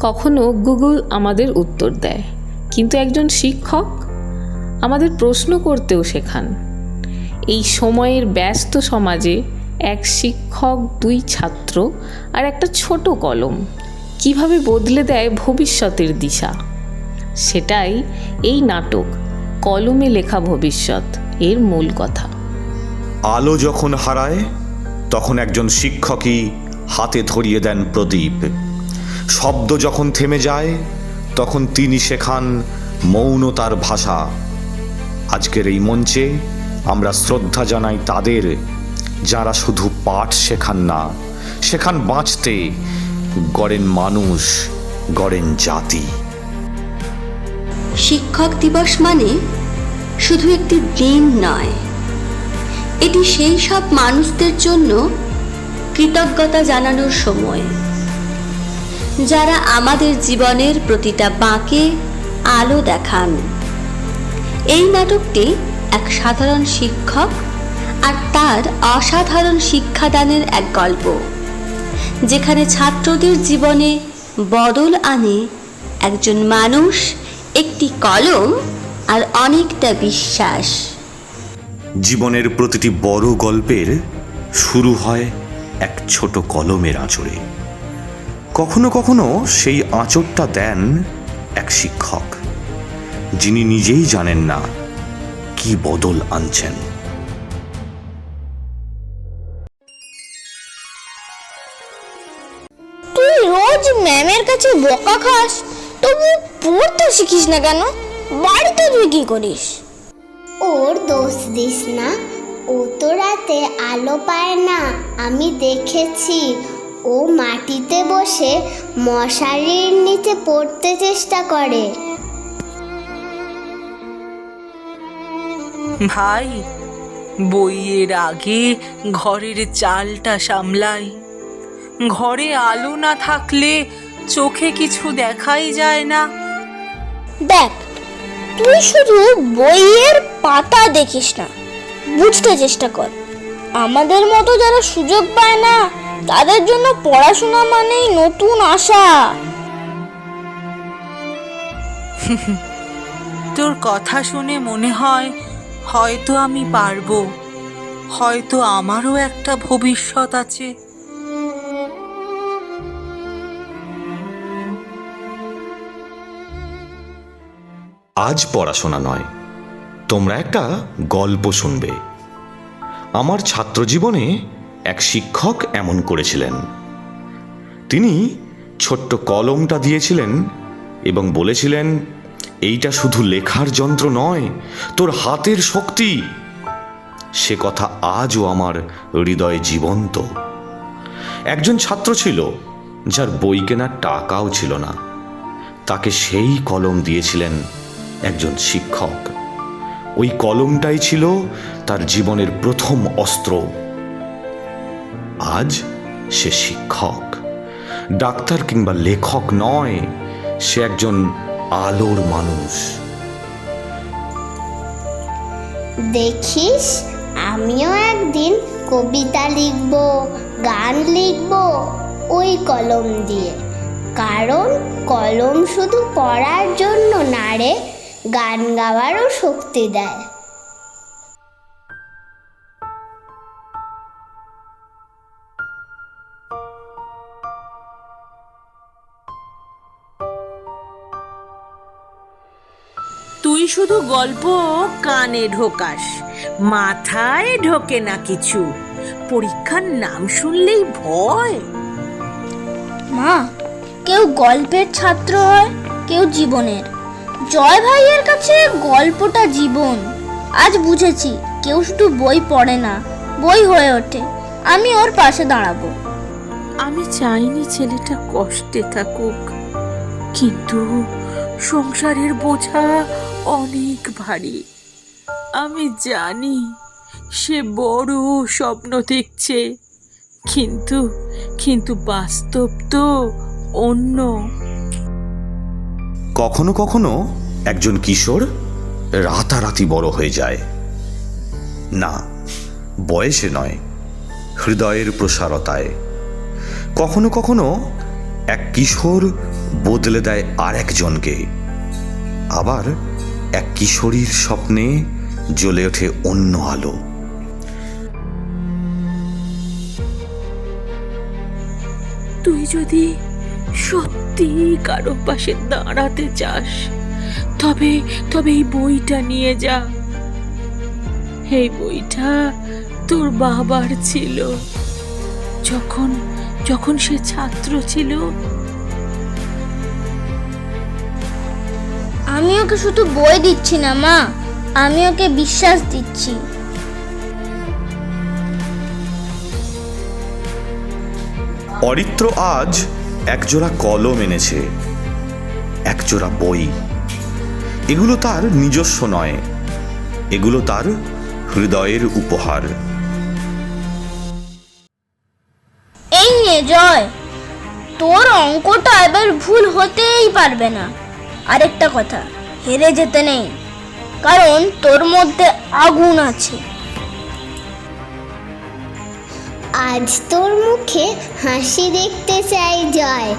কখনো গুগল আমাদের উত্তর দেয়। কিন্তু একজন শিক্ষক আমাদের প্রশ্ন করতেও শেখান। এই সময়ের ব্যস্ত সমাজে এক শিক্ষক, দুই ছাত্র আর একটা ছোট কলম কীভাবে বদলে দেয় ভবিষ্যতের দিশা? সেটাই এই নাটক, কলমে লেখা ভবিষ্যৎ, এর মূল কথা। আলো যখন হারায়, তখন একজন শিক্ষকই হাতে ধরিয়ে দেন প্রদীপ। শব্দ যখন থেমে যায়, তখন তিনি শেখান মৌনতার ভাষা। আজকের এই মঞ্চে আমরা শ্রদ্ধা জানাই তাদের, যারা শুধু পাঠ শেখান না, শেখান বাঁচতে গড়েন মানুষ, গড়েন জাতি। শিক্ষক দিবস মানে শুধু একটি দিন নয়, এটি সেই সব মানুষদের জন্য কৃতজ্ঞতা জানানোর সময়। যারা আমাদের জীবনের প্রতিটা বাঁকে আলো দেখান। এই নাটকটি এক সাধারণ শিক্ষক আর তার অসাধারণ শিক্ষাদানের এক গল্প, যেখানে ছাত্রদের জীবনে বদল আনে একজন মানুষ, একটি কলম আর অনেকটা বিশ্বাস। জীবনের প্রতিটি বড় গল্পের শুরু হয় এক ছোট কলমের আঁচড়ে। কখনো কখনো সেই আঁচড়টা দেন এক শিক্ষক যিনি নিজেই জানেন না কি বদল আনছেন। তুই রোজ ম্যামের কাছে বকা খাস? তবু পড়তে শিখিস না কেন? বাড়িতে তুই কি করিস? ওর দোষ দিস না। ও তো রাতে আলো পায় না। আমি দেখেছি ও মাটিতে বসে মশারির নিচে পড়তে চেষ্টা করে। ভাই বইয়ের আগে ঘরের চালটা সামলাই। ঘরে আলো না থাকলে চোখে কিছু দেখাই যায় না। দেখ তুই শুধু বইয়ের পাতা দেখিস না বুঝতে চেষ্টা কর। আমাদের মতো যারা সুযোগ পায় না তাদের জন্য পড়াশোনা মানেই নতুন আশা। তোর কথা শুনে মনে হয় হয়তো আমি পারব। হয়তো আমারও একটা ভবিষ্যৎ আছে। আজ পড়াশোনা নয় তোমরা একটা গল্প শুনবে। আমার ছাত্র জীবনে এক শিক্ষক এমন করেছিলেন। তিনি ছোট্ট কলমটা দিয়েছিলেন এবং বলেছিলেন, এইটা শুধু লেখার যন্ত্র নয়, তোর হাতের শক্তি। সে কথা আজও আমার হৃদয়ে জীবন্ত। একজন ছাত্র ছিল, যার বই কেনার টাকাও ছিল না। তাকে সেই কলম দিয়েছিলেন একজন শিক্ষক। ওই কলমটাই ছিল তার জীবনের প্রথম অস্ত্র। আজ সে শিক্ষক, ডাক্তার কিংবা লেখক নয়, সে একজন আলোর মানুষ। দেখিস, আমিও একদিন কবিতা লিখব, গান লিখব ওই কলম দিয়ে। কারণ কলম শুধু পড়ার জন্য না রে, গান গাওয়ারও শক্তি দেয়। শুধু গল্প কানে ঢোকাস মাথায় ঢোকে না কিছু। পরীক্ষার নাম শুনলেই ভয়। মা কেউ গল্পের ছাত্র হয় কেউ জীবনের। জয় ভাইয়ের কাছে গল্পটা জীবন। আজ বুঝেছি কেউ শুধু বই পড়ে না বই হয়ে ওঠে। আমি ওর পাশে দাঁড়াবো। আমি চাইনি ছেলেটা কষ্টে থাকুক কিন্তু সংসারের বোঝা অনেক ভারী। আমি জানি সে বড় স্বপ্ন দেখছে, কিন্তু কিন্তু বাস্তব তো অন্য। কখনো কখনো একজন কিশোর রাতারাতি বড় হয়ে যায়। না, বয়সে নয়, হৃদয়ের প্রসারতায়। কখনো কখনো এক কিশোর বদলে দেয় আর একজনকে। আবার এক কিশোরীর স্বপ্নে জ্বলে ওঠে অন্য আলো। তুই যদি সত্যি কারও পাশে দাঁড়াতে চাস, তবে তবে এই বইটা নিয়ে যা। এই বইটা তোর বাবার ছিল। যখন যখন সে ছাত্র ছিল আমি ওকে শুধু বই দিচ্ছি না মা। আমি ওকে বিশ্বাস দিচ্ছি। অরিত্র আজ একজোড়া কলম এনেছে একজোড়া বই। এগুলো তার নিজস্ব নয় এগুলো তার হৃদয়ের উপহার। এই নে জয়। তোর অঙ্কটা এবার ভুল হতেই পারবে না। আরেকটা কথা হেরে যেতে নেই। কারণ তোর মধ্যে আগুন আছে। আজ তোর মুখে হাসি দেখতে চাই জয়।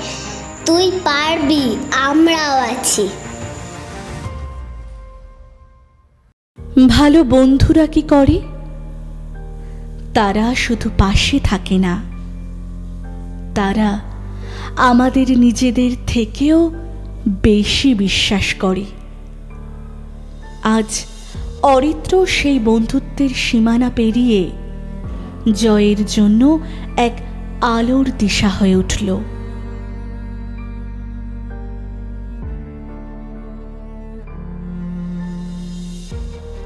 তুই পারবি আমরাও আছি। ভালো বন্ধুরা কি করে? তারা শুধু পাশে থাকে না। তারা আমাদের নিজেদের থেকেও বেশি বিশ্বাস করে। আজ অরিত্র সেই বন্ধুত্বের সীমানা পেরিয়ে জয়ের জন্য এক আলোর দিশা হয়ে উঠল।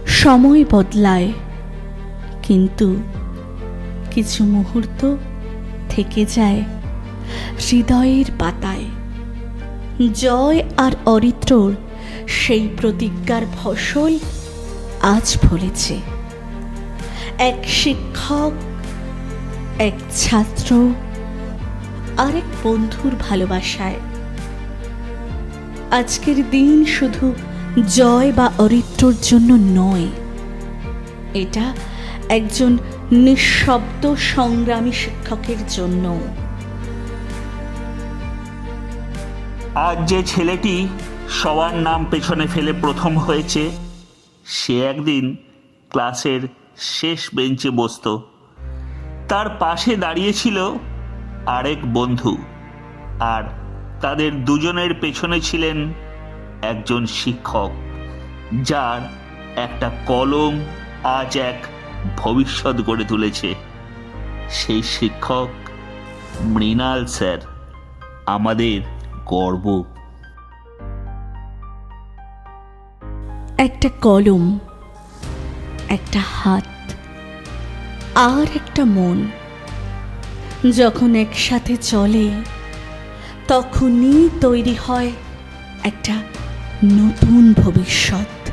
সময় বদলায়, কিন্তু কিছু মুহূর্ত থেকে যায় হৃদয়ের পাতায়। জয় আর অরিত্রর সেই প্রতিজ্ঞার ফসল আজ ফলেছে। এক শিক্ষক, এক ছাত্র আর এক বন্ধুর ভালোবাসায়। আজকের দিন শুধু জয় বা অরিত্রর জন্য নয়, এটা একজন নিঃশব্দ সংগ্রামী শিক্ষকের জন্য আজ যে ছেলেটি সবার নাম পেছনে ফেলে প্রথম হয়েছে, সে একদিন ক্লাসের শেষ বেঞ্চে বসতো। তার পাশে দাঁড়িয়েছিল আরেক বন্ধু আর তাদের দুজনের পেছনে ছিলেন একজন শিক্ষক, যার একটা কলম আজ এক ভবিষ্যৎ গড়ে তুলেছে। সেই শিক্ষক মৃণাল স্যার, আমাদের গর্ব। একটা কলম একটা হাত আর একটা মন। যখন একসাথে চলে তখনই তৈরি হয় একটা নতুন ভবিষ্যৎ।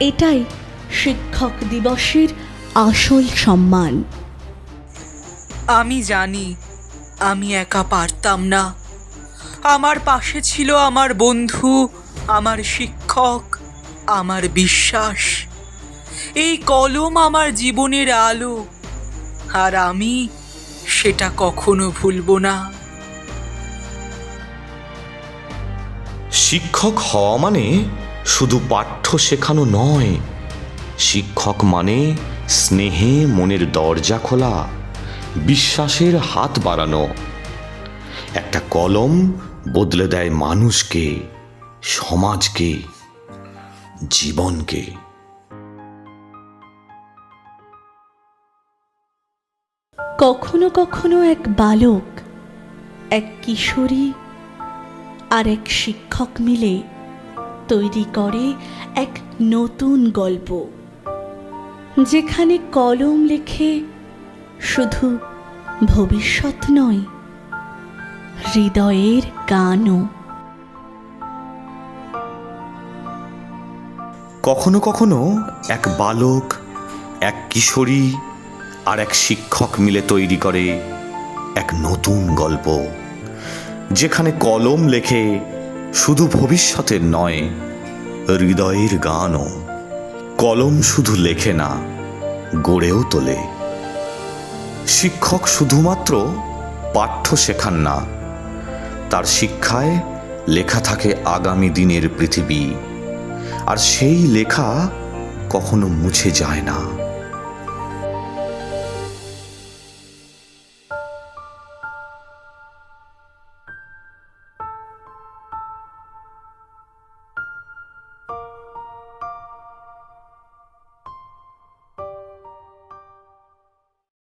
এটাই শিক্ষক দিবসের আসল সম্মান। আমি জানি আমি একা পারতাম না। আমার পাশে ছিল আমার বন্ধু, আমার শিক্ষক, আমার বিশ্বাস। এই কলম আমার জীবনের আলো, আর আমি সেটা কখনো ভুলবো না। শিক্ষক হওয়া মানে শুধু পাঠ্য শেখানো নয়। শিক্ষক মানে স্নেহে মনের দরজা খোলা, বিশ্বাসের হাত বাড়ানো। একটা কলম বদলে দেয় মানুষকে, সমাজকে, জীবনকে। কখনো কখনো এক বালক, এক কিশোরী আর এক শিক্ষক মিলে তৈরি করে এক নতুন গল্প, যেখানে কলম লেখে শুধু ভবিষ্যৎ নয় হৃদয়ের গানও। কখনো কখনো এক বালক, এক কিশোরী আর এক শিক্ষক মিলে তৈরি করে এক নতুন গল্প, যেখানে কলম লেখে শুধু ভবিষ্যতের নয়, হৃদয়ের গানও। কলম শুধু লেখে না, গড়েও তোলে। শিক্ষক শুধুমাত্র পাঠ্য শেখান না তার শিক্ষায় লেখা থাকে আগামী দিনের পৃথিবী আর সেই লেখা কখনো মুছে যায় না।